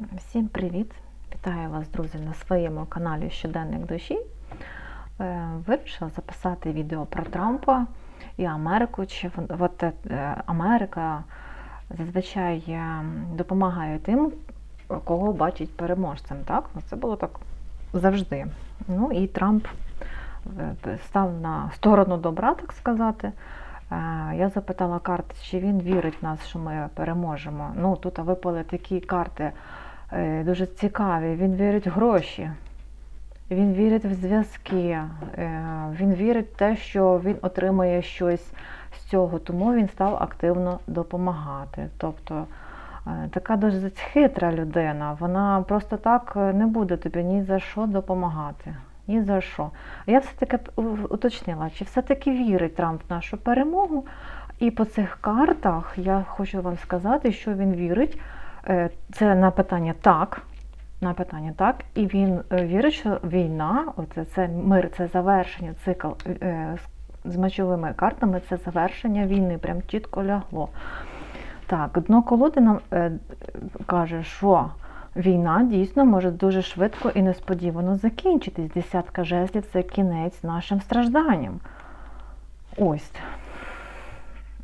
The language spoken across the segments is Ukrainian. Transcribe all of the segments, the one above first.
Всім привіт! Вітаю вас, друзі, на своєму каналі Щоденник душі. Е, Вирішила записати відео про Трампа і Америку. Чи от, е, Америка зазвичай е, допомагає тим, кого бачить переможцем. Так? Ну, Це було так завжди. Ну і Трамп став на сторону добра, так сказати. Я запитала карти, чи він вірить в нас, що ми переможемо. Ну, тут випали такі карти дуже цікаві. Він вірить в гроші, він вірить в зв'язки, е, він вірить в те, що він отримає щось з цього, тому він став активно допомагати. Тобто е, така дуже хитра людина, вона просто так е, не буде тобі ні за що допомагати. Ні за що. Я все-таки уточнила, чи все-таки вірить Трамп в нашу перемогу. І по цих картах я хочу вам сказати, що він вірить. Е, Це на питання так. На питання так. І він е, вірить, що війна, оце це мир, це завершення цикл е, з- мечовими картами, це завершення війни, прям чітко лягло. Так, дно колоди нам каже, що війна дійсно може дуже швидко і несподівано закінчитись. Десятка жезлів це кінець нашим стражданням. Ось.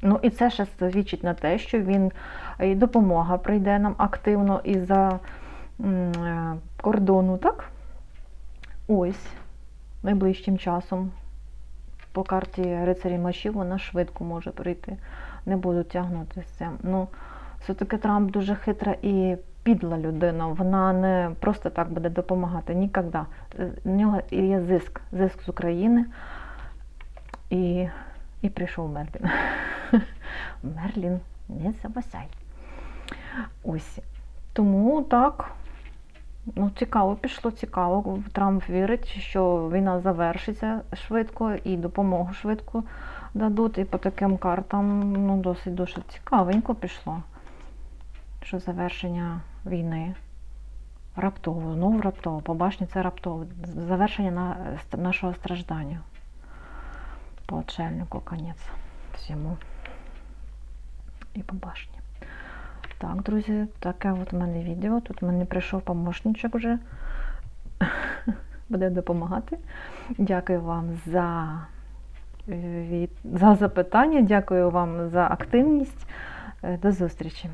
Ну і це ще свідчить на те, що він і допомога прийде нам активно із-за е, кордону, так? Ось, найближчим часом. По карті рицарі мечів вона швидко може прийти. Не буду тягнути з цим. Ну, все-таки Трамп дуже хитра і підла людина. Вона не просто так буде допомагати ніколи. В нього є зиск, зиск з України. І, і прийшов Мерлін. Мерлін, не забасяй. Ось. Тому так. Ну, цікаво пішло, цікаво. Трамп вірить, що війна завершиться швидко і допомогу швидко дадуть. І по таким картам ну, досить дуже цікавенько пішло. Що завершення війни раптово, знову раптово, по це раптово. Завершення на, нашого страждання. По отшельнику конець всьому. І по. Так, друзі, таке от у мене відео. Тут в мене прийшов помощничок вже. Буде допомагати. Дякую вам за, е, за запитання, дякую вам за активність. Е, До зустрічі!